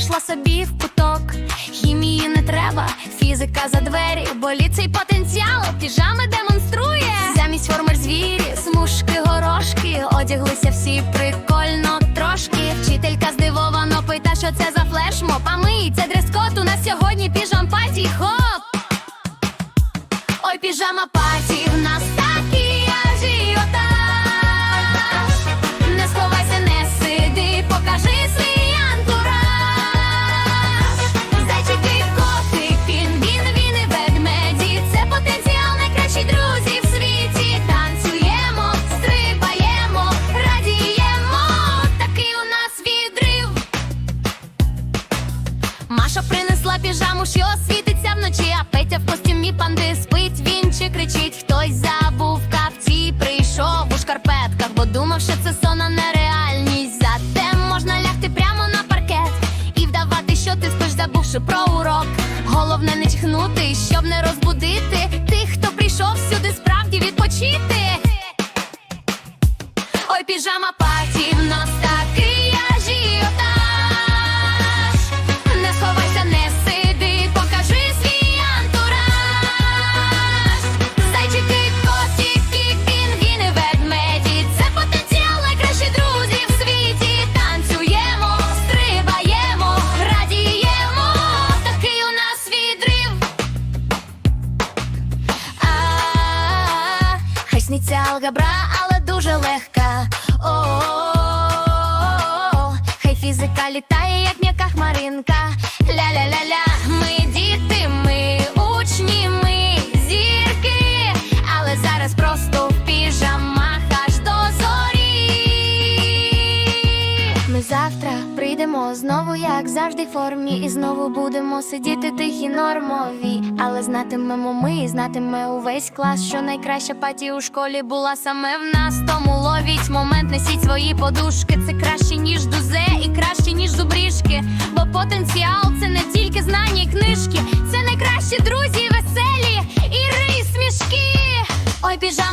сама собі в куток. Хімії не треба, фізика за двері, бо ліцей потенціал, піжами демонструє. Замість формуль звірі, смужки, горошки, одяглися всі прикольно трошки. Вчителька здивовано пита, що це за флешмоб. А ми це дрес-код, у нас сьогодні піжам паті. Хоп! Ой, піжама паті, вночі, а Петя в костюмі панди спить, він чи кричить, хтось забув в капці, прийшов у шкарпетках, бо думав, що це сон, а не реальність. Зате можна лягти прямо на паркет і вдавати, що ти спиш, забувши про урок. Головне не чхнути, щоб не розбудити тих, хто прийшов сюди справді відпочити. Ой, піжама паті, в нас Хай алгебра, але дуже легка. О, хай фізика літає, як м'яка хмаринка. Ля-ля-ля-ля, ми діти, ми учні, ми зірки, але зараз просто в піжамах аж до зорі. Ми завтра прийдемо знову, як завжди, в формі, і знову будемо сидіти тихі нормові знатимемо ми, і знатиме увесь клас, що найкраща паті у школі була саме в нас. Тому ловіть момент, несіть свої подушки. Це краще, ніж дузе, і краще, ніж зубрішки. Бо потенціал це не тільки знання і книжки, це найкращі друзі, веселі, і рис, смішки. Ой, біжа.